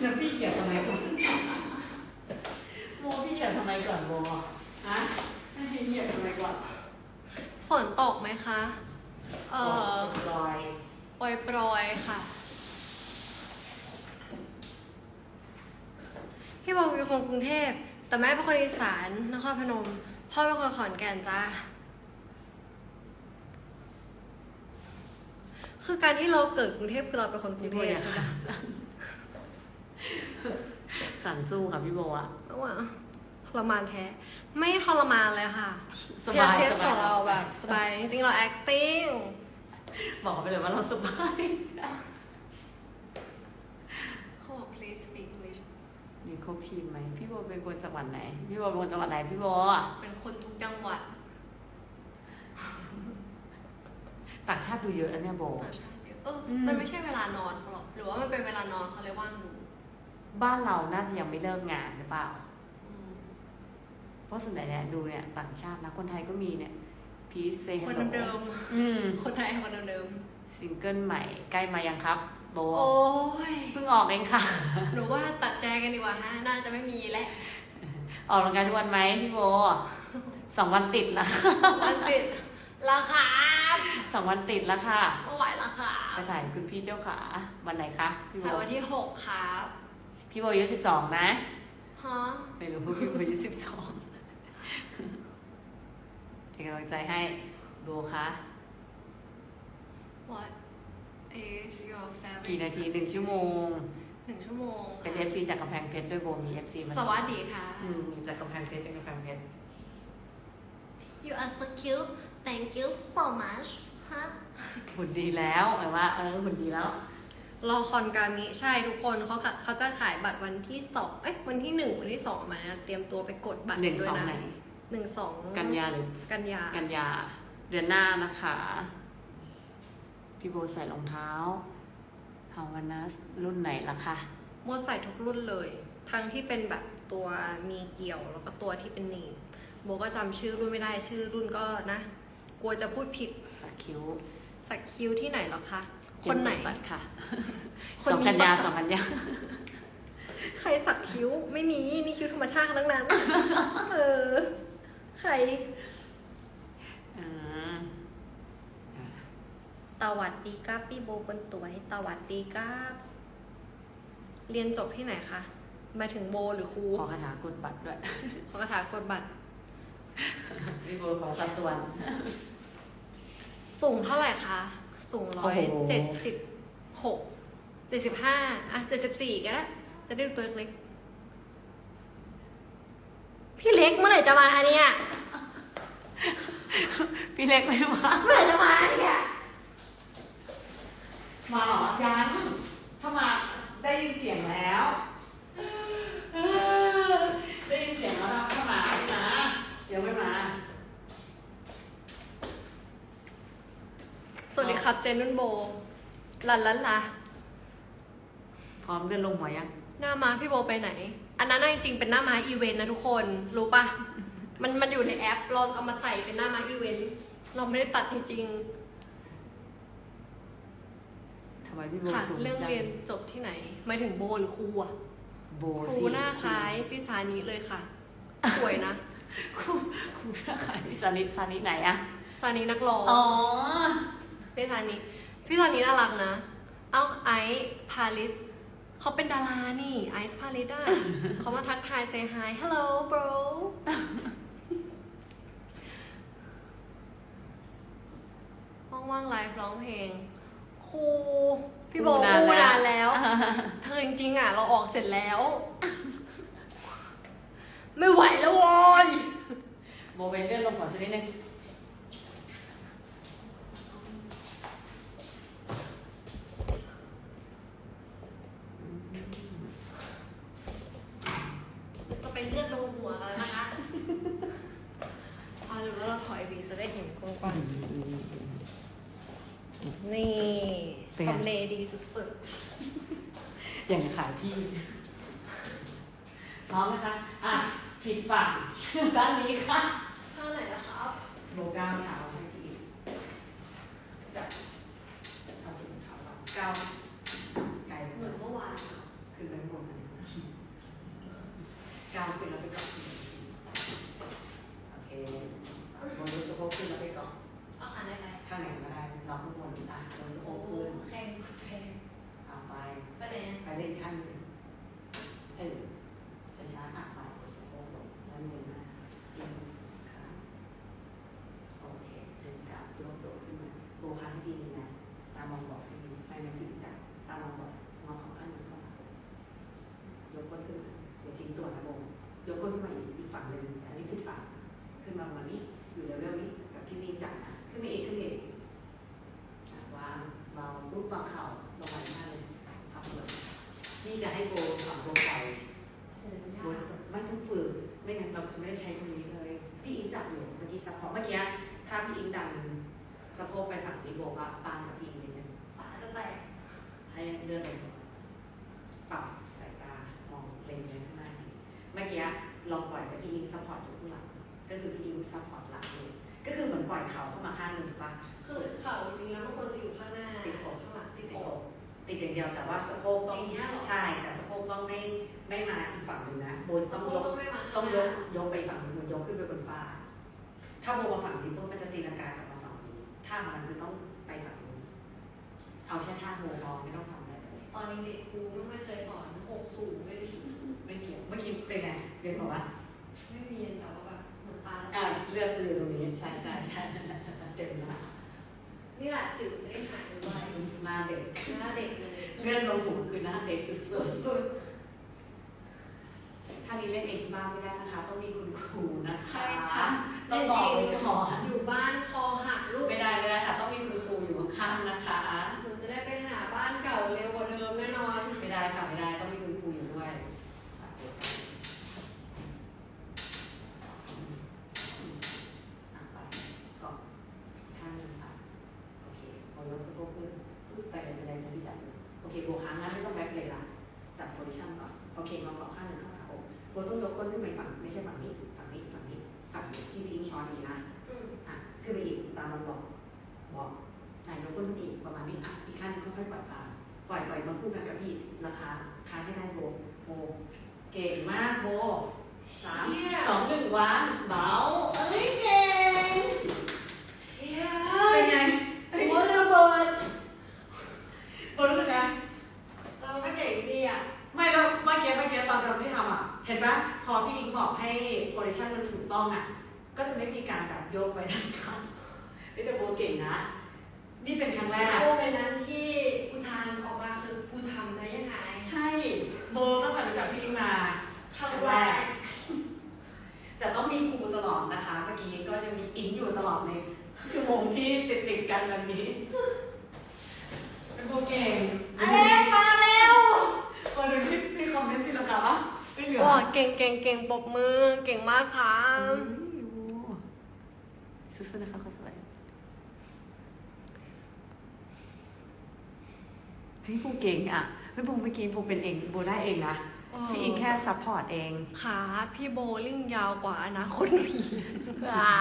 แล้วพี่เหยียบทำไมก่อนโมพี่เหยียบทำไมก่อนโมฮะให้พี่เหยียบทำไมก่อนฝนตกไหมคะ เอ่อรอยโปรยโปรยๆค่ะ พี่บอกเป็นคนกรุงเทพ แต่แม่เป็นคนอีสาน นครพนม พ่อเป็นคนขอนแก่นจ้า คือการที่เราเกิดกรุงเทพคือเราเป็นคนกรุพี่งโบเทพอย่าใช่ไหมขาสั่นสั่นสู้ค่ะพี่โบอะระหว่างทรมานแท้ ไม่ทรมานเลยค่ะสบายเทสสบายของเราแบบสบายจริงๆเรา acting บอกเขาไปเลยว่าเราสบาย เขาบอก please speak English มีครบทีมไหมพี่โบเป็นคนจังหวัดไหน พี่โบเป็นคนจังหวัดไหนพี่โบอะเป็นคนทุกจังหวัด ต่างชาติดูเยอะนะเนี่ยโบ ต่างชาติเยอะเอออม มันไม่ใช่เวลานอนเขาหรอกหรือว่ามันเป็นเวลานอนเขาเลยว่างดูบ้านเราน่าจะยังไม่เลิกงานหรือเปล่า อืมเพราะส่วนใหญ่เนี่ยดูเนี่ยต่างชาตินะคนไทยก็มีเนี่ยพีซเซคนเดิมอืมๆคนไทยคนเดิมซิงเกิลใหม่ใกล้มายังครับโบๆโอ้ยเพิ่งออกเองค่ะ หรือว่าตัดใจกันดีกว่าฮะน่าจะไม่มีแล้วออกกำลังกายทุกวันไหมพี่โบสองวันติดละมันปิด ราคาสองวันติดแล้วค่ะไม่ไหวราคาไปถ่ายคุณพี่เจ้าขาวันไหนคะพี่โบถ่ายวันที่หกครับพี่โบอายุสิบสองนะฮะไม่รู้พี่โบอายุสิบสองเป็นกำลังใจให้โบคะ What is your favorite กี่นาทีหนึ่งชั่วโมงหนึ่งชั่วโมงเป็นเอฟซีจากกำแพงเพชรด้วยโบมีเอฟซีมาสวัสดีค่ะอืมจากกำแพงเพชรจากกำแพงเพชร You are so cute thank you so much ฮะหุ่นดีแล้วหมายว่าเออหุ่นดีแล้ว รอคอนการนี้ใช่ทุกคนเขาขะเขาจะขายบัตรวันที่สองเอ้ยวันที่หนึ่งวันที่สองมานะเตรียมตัวไปกดบัตรหนึ่งด้วสยองนะไหนหนึ่งสองกันยาหรือ กันยากันยาเดือนหน้านะคะ พี่โบใส่รองเท้าฮาวานัสรุ่นไหนล่ะคะ โมใส่ทุกรุ่นเลย ทั้งที่เป็นแบบตัวมีเกี่ยวแล้วก็ตัวที่เป็นหนีบโบก็จำชื่อรุ่นไม่ได้ชื่อรุ่นก็นะ กลัวจะพูดผิดสักคิ้ว สักคิ้วที่ไหนเหรอคะ คนไหนเตรียมส่งบัตรค่ะคนสองนี้กันยาปะสองกันยาใครสักคิ้วไม่มีนี่คิ้วธรรมชาติทั้งนั้น เออ ใครอืมอ่าตวัดดีครับพี่โบคนสวยตวัดดีครับเรียนจบที่ไหนคะหมายถึงโบหรือครูขอคาถากดบัตรด้วยขอกระถากดบัตร พี่โบขอสัดส่วน สูงเท่าไหร่คะ สูงโอ้ร้อยโหเจ็ดสิบหกเจ็ดสิบห้าอะเจ็ดสิบสี่ก็ได้จะได้ดูตัวเล็กพี่เล็กเมื่อไหร่จะมาเนี่ยพี่เล็กไม่มา เมื่อไหร่จะมาเนี่ย มาเหรอยังถ้ามาได้ยินเสียงแล้วเออได้ยินเสียงแล้วนะถ้ามาไม่มาเดี๋ยวไม่มา สวัสดี ครับเจนนุ่นโบลันลันลาพร้อมเลื่อนลงหัวยัง หน้าม้าพี่โบไปไหน อันนั้นนะจริงๆเป็นหน้าม้าอีเวนต์นะทุกคน รู้ปะมันมันอยู่ในแอปเราเอามาใส่เป็นหน้าม้าอีเวนต์เราไม่ได้ตัดจริงทำไมพี่โบๆค่ะสูงเรื่องจังเรียนจบที่ไหนหมายถึงโบหรือครูอะโบครูสิหน้าคล้ายพี่สานิเลยค่ะสวยนะครูครูหน้าคล้ายพี่ซานิซานิไหนอะสานินักร้อง อ๋อ พี่สานิพี่สานิน่ารักนะ เอ้าไอซ์พาริสเขาเป็นดารานี่ไอซ์พาริสอะเขามาทักทาย say hi hello bro ว่างๆไลฟ์ร้องเพลงครูพี่โบครูนานพูดแล้วนานแล้ว เธอจริงๆอะ เราออกเสร็จแล้ว ไม่ไหวแล้วโว้ยโบเวนเลื่อนลงก่อนสักนิดนึง วีจะได้เห็นกว้างๆนี่เนไง ทำเลดีสุดๆอย่างขายที่พร้อมนะคะ อะผิดฝั่งด้านนี้ค่ะข้างไหนนะครับ โลก้าวเท้าให้พี่จะเอาจุดเท้าเราก้าไก่เหมือนเมื่อวาน ขึ้นไปข้างบนนก้าวขึ้นแล้ไปก่อน กก้นขึ้นมาอีกฝั่งหนึ่งอันนี้ขึ้นฝั่งขึ้นมาวันนี้อยู่เลเวลนี้กับที่นี่จับนะขึ้นไปอีกขึ้นไปอีกอะวางเบาลูกวางเข่าลงไปหน้าเลยพับเลยนี่จะให้โบฝั่งโบไปโบจะไม่ต้องฝึกไม่งั้นเราจะไม่ได้ใช้ตรงนี้เลย พี่อิงจับอยู่เมื่อกี้ซัพพอร์ตเมื่อกี้ถ้าพี่อิงดันสะโพกไปฝั่งนี้โบก็ตามกับพี่อิงนิดนึงตาจะแตกให้เลื่อนไปก่อนปรับสายตามองเล็งไปข้างหน้าทีเมื่อกี้ ลองปล่อยแต่พี่อิงซัพพอร์ตอยู่ข้างหลังก็คือพี่อิงซัพพอร์ตหลังเลยก็คือเหมือนปล่อยเข่าเข้ามาข้างหนึ่งถูกปะคือเข่าจริงๆแล้วมันควรจะอยู่ข้างหน้าติดอกข้างหลังติติดดออกกติดอย่างเดียวแต่ว่าสะโพกต้องอย่างเงี้ยเหรอใช่แต่สะโพกต้องไม่ไม่มาอีกฝั่งหนึ่งนะโบจะต้ต้อองงยกต้องไม่มาต้องยกยกไปฝั่งนี้เหมือนยกขึ้นไปบนฟ้า ถ้าโบมาฝั่งนี้ปุ๊บมันจะตีลังกากลับมาฝั่งนี้ท่ามันคือต้องไปฝั่งนู้นเอาแค่ท่าโบพอไม่ต้องทำอะไรเลยตอนเด็กๆครูไม่เคยสอนอกสูงเลยดิ ไม่เกี่ยวเมื่อกี้เป็นไงเรียนบอกว่าไม่เรียนแต่ว่าแบบเหมือนตาอ่าเลือดอยู่ตรงนี้ใช่ใช่ใช่เต็มหน้านี่แหละสิวจะได้หายไวหน้าเด็กหน้าเด็กเลยเลื่อนลงหูคือหน้าเด็กสุดสุดๆถ้านี้เล่นเองที่บ้านไม่ได้นะคะ ต้องมีคุณครูนะคะใช่ค่ะต้องบอกไว้ก่อนอยู่บ้านคอหักลูก ไม่ได้ไม่ได้ค่ะ ต้องมีคุณครูอยู่ข้างๆนะคะ หนูจะได้ไปหาบ้านเก่าเร็วกว่าเดิมแน่นอน ไม่ได้ค่ะไม่ได้ต้องมีคุณครูอยู่ด้วยอะไปก่อนข้างหนึงค่ะโอเค พอยกสะโพกขึ้นปึ๊บไปเลยไปเลยนะพี่จับเลยโอเคโบค้างนะไม่ต้องแบ็คเลยละจับโพซิชั่นก่อนโอเคงอเข่าข้างหนึ่งเข้าขาอกโบต้องยกก้นขึ้นไปฝั่งไม่ใช่ฝั่งนี้ฝั่งนี้ฝั่งนี้ฝั่งที่พี่อิงช้อนนี้นะอะขึ้นไปอีกตามลำบอกบอกอ่ยกก้นขึ้นอีกประมาณนี้อะอีกขั้นหนึ่งค่อยๆปล่อยตามปล่อยปล่อยมาคู่กันกับพี่ราคาค้างให้ได้โบโบเก่งมากโบสามสองหนึ่งวันเบาอ้ยเก่ง เฮ้ย เป็นไงเอ้ย หัวระเบิด โบรู้สึกไง เออไม่เก่งดีอะ ไม่แล้วเมื่อกี้เมื่อกี้ตอนเราที่ทำอะ เห็นปะพอพี่อิงบอกให้โพซิชันมันถูกต้องอะ ก็จะไม่มีการแบบโยกไปด้านข้างนี่แต่โบเก่งนะ นี่เป็นครั้งแรก โอ้ในนั้นที่อุทานออกมาคือกูทำได้ยังไง ใช่ โบตั้งแต่รู้จักพี่อิงมา ครั้งแรก แต่ต้องมีครูตลอดนะคะ เมื่อกี้ก็จะมีอิงอยู่ตลอดในชั่วโมงที่ ติดติดๆกันแบบนี้ เป็นโบเก่งอเล็กมาเร็วมาดูที่มีคอมเมนต์ที่ราคาปะไม่เหลือว้าเก่งเก่งเก่งปรบมือ เก่งมากค่ะซื้อๆนะคะเขาสวยเฮ้ยบูเก่งอะเฮ้ยบูเมื่อกี้บูเป็นเองบูได้เองนะพี่อิงแค่ซัพพอร์ตเองขาพี่โบลิ่งยาวกว่าอนาคตหนูอีกอ่า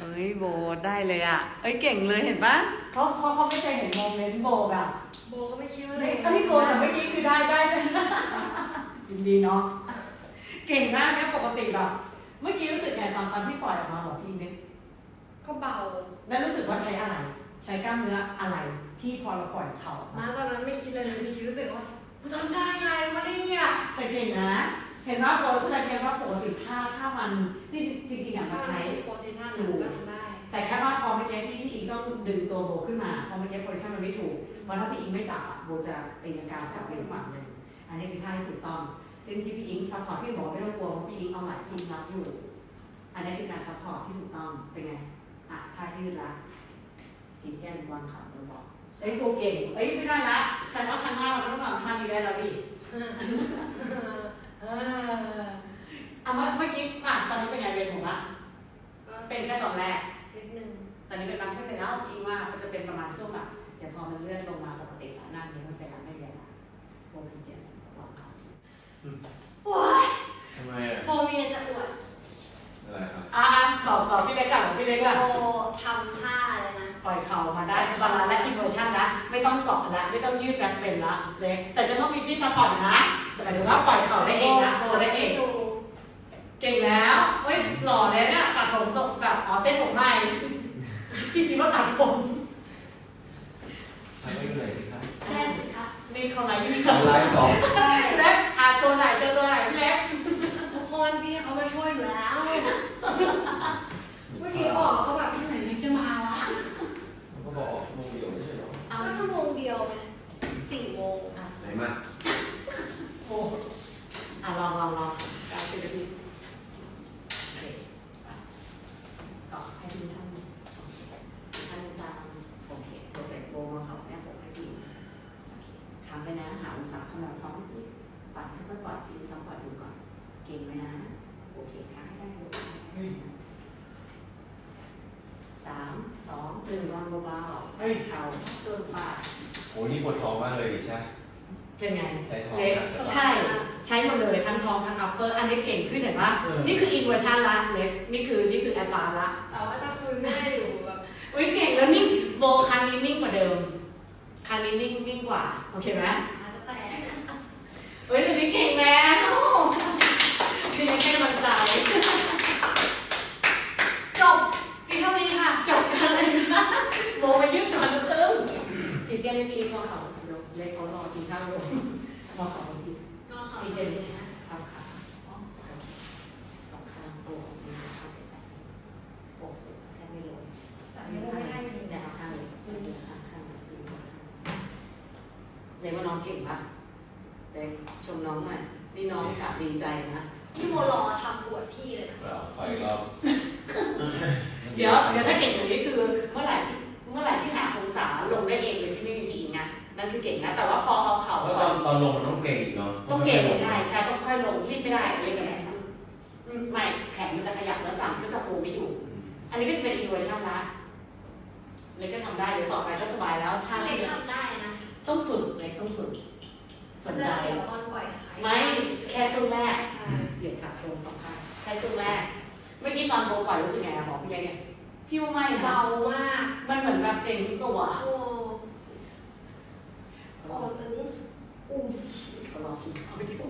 เอ้ยโบได้เลยอะ เอ้ยเก่งเลยเห็นปะเพราะเพราะเขาไม่เคยเห็นโมเมนต์โบแบบโบก็ไม่คิดว่าเฮ้ยเอ้ยโบแต่เมื่อกี้คือได้ได้เลยยินดีเนาะเก่งมากนะปกติแบบเมื่อกี้รู้สึกไงตอนตอนที่ปล่อยออกมาบอกพี่นิดก็เบา แล้วรู้สึกว่าใช้อะไร ใช้กล้ามเนื้ออะไรที่พอเราปล่อยเข่าออกนะมาตอนนั้นไม่คิดเลยมีรู้สึกว่ากูทำได้ไงวะเนี่ยแต่เก่งนะเห็นว่าโบเข้าใจแค่ว่าปกติถ้าถ้ามันที่จริงๆอะมันใช้ โพสิชันหนูก็ทำได้แต่แค่ว่าพอเมื่อกี้ที่พี่อิงต้องดึงตัวโบขึ้นมาพอเมื่อกี้โพซิชันมันไม่ถูกเพราะถ้าพี่อิงไม่จับอะโบจะตีลังกากลับไปอีกฝั่งหนึ่งอันนี้คือท่าที่ถูกต้องซึ่งที่พี่อิงซัพพอร์ตพี่บอกว่าไม่ต้องกลัวเพราะพี่อิงเอาหลายพี่อิงรับอยู่ อันนี้คือการซัพพอร์ตที่ถูกต้องเป็นไงอะท่ายืดละทีเทียนวางขาโบบอกเอ้ยโบเก่งเอ้ยไม่ได้ละแสดงว่าครั้งหน้าเราต้องทำท่านี้ได้แล้วดิ เออ อะเมื่อเมื่อกี้อะตอนนี้เป็นไงเรียนผมละก็เป็นแค่ตอนแรก นิดนึงตอนนี้เป็นรังไม่เป็นแล้วพี่ว่ามันจะเป็นประมาณช่วงแบบเดี๋ยวพอมันเลื่อนลงมาปกติแล้วนั่งนี้มันเป็นรังไม่เรียนละโบเป็นเสียงวางเขาว้ายทำไมอะโบมีอะไรจะอวดอะไรครับอะบอกบอกพี่เล็กก่อนบอกพี่เล็กก่อนโบทำท่าอะไรนะ ปล่อยเข่ามาได้บาลานซ์และอินโฟชั่นละไม่ต้องเกาะละไม่ต้องยืดกันเป็นละเล็กแต่จะต้องมีพี่ซัพพอร์ตอยู่นะแต่หมายถึงว่าปล่อยเข่าได้เองนะโบได้เองดูเก่งแล้วเฮ้ยหล่อเลยเนี่ยตัดผมทรงแบบอ๋อเส้นผมใหม่พี่คิดว่าตัดผมทำให้ดูหน่อยสิครับแค่สิคะนี่เขาไลฟ์อยู่เอาไลฟ์ต่อ ใช่ เล็กอาโชว์ไหนอยโชว์ตัวไหนอยพี่เล็ก ทุกคนพี่เขามาช่วยอยู่แล้ว เมื่อกี้ออกเขาแบบที่ไหนเล็กจะมาวะ มันก็บอกออกชั่วโมงเดียวไม่ใช่เหรอ เอาชั่วโมงเดียวไหมสี่โมง อะ ไหนมา โอ้อ่ะลองลองลองการสิบนาทีโอเคไปต่อให้ดูท่านโอเคท่านตามโอเคโปรเฟกโบมาเขาแม่ผมให้ดีโอเคทำไปนะหาองศาเข้ามาพร้อมปัดค่อยๆปล่อยทีซ้ำปอยดูก่อน เก่งไหมนะ โอเคค่ะให้ได้ดูเฮ้ยสามสองหนึ่งวางเบาๆเฮ้ยเข่าต้นปากโหนี่ปวดท้องมากเลยใช่ เป็นไงใช้ท้องเล็กนะใช่ใช้หมดเลยทั้งท้องทั้งอัปเปอร์อันนี้เก่งขึ้นเห็นปะเออนี่คืออินเวอร์ชันละเล็กนี่คือนี่คือแอดวานละแต่ว่าถ้าคุยไม่ได้อยู่แบบอุ้ยเก่งแล้วนิ่งโบครั้งนี้นิ่งกว่าเดิมครั้งนี้นิ่งนิ่งกว่าโอเคไหมอาจจะแตกเฮ้ยเดี๋ยวนี้เก่งแล้วพี่เล็กให้กำลังใจจบปีเท่านี้ค่ะ จบกันเลยนะโบไปยืดก่อนตึ้งอีเจนไม่มีพอเขาเล็กเขารอกินข้าวอยู่พ อเขากินก็ขออีบเจคุนณนะทำขาสองข้างตัวมีข้างเป็นแบบโอ้โหแทบไม่ลงแต่ไม่ได้ให้แต่เอาข้างเลยข้างข้างข้างเลยว่าน้องเก่งปะเลยชมน้องหน่อยนี่น้องสาดีใจนะพี่โมรอทำบวชพี่เลยนะเปล่าขออีกรอบเดี๋ยวเดี๋ยวถ้าเก่งอย่างนี้คือเมื่อไหร่ที่เมื่อไหร่ที่หาองศาลงได้เองโดยที่ไม่มีพีอิงอะ นั่นคือเก่งนะ แต่ว่าพอเอาเข่าแล้วตอนตอนลงมันต้องเกรงอีกเนาะต้องเก่งใช่ใช่ต้องค่อยลงรีบไม่ได้เล่นกันแค่ไม่แขนมันจะขยับแล้วสั่งก็จะโผล่ไม่อยู่ อันนี้ก็จะเป็นอีกเวอร์ชันละเลยก็ทำได้เดี๋ยวต่อไปก็สบายแล้วถ้าถ้าเล็เล็กกทำได้นะต้องฝึกเลยต้องฝึกสนใจเสียวตอนปล่อยไข่ไม่แค่ช่วงแรกใช่เหยียดขาโครงสองข้างแค่ช่วงแรกเมื่อกี้ตอนโบปล่อยรู้สึกไงอะบอกพี่เล็กเนี่ยพี่ว่าไม่นะเบามากมันเหมือนแบบเก่งทุกตัวโอ้โอ้ตึงอุ้ม เขารอกินข้าวอยู่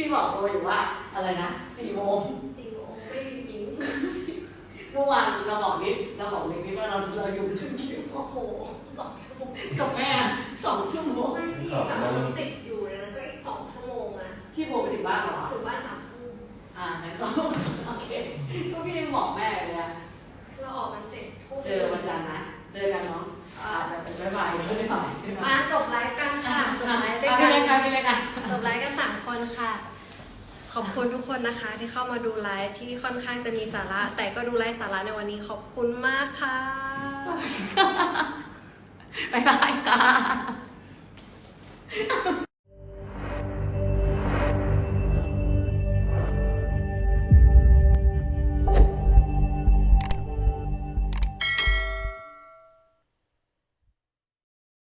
พี่บอกโบอยู่ว่าอะไรนะสี่โมงสี่โมงไม่มีจริงเมื่อวานเราบอกนิดเราบอกเล็กนิดว่าเราเราอยู่ชุดคิวโอ้โหสองชั่วโมงกับแม่สองชั่วโมงไม่พี่แบบมันรถติดอยู่เลยนะก็อีกสองชั่วโมงนะที่โบไปถึงบ้านเหรอถึงบ้านสามทุ่มอ่างั้นก็โอเคก็พี่ยังบอกแม่เลยนะเราออกมันเสร็จทุ่มเจอวันจันทร์นะเจอกันเนาะอ่าแต่ บายบายมาจบไลฟ์กันค่ะจบไลฟ์ได้วยกัค่ะไป็นไรค่ะจบไลฟ์กันสามคนค่ะ ขอบคุณทุกคนนะคะ ที่เข้ามาดูไลฟ์ที่ค่อนข้างจะมีสาระ แต่ก็ดูไลฟ์สาระในวันนี้ขอบคุณมากค่ะบ๊ายบายค่ะ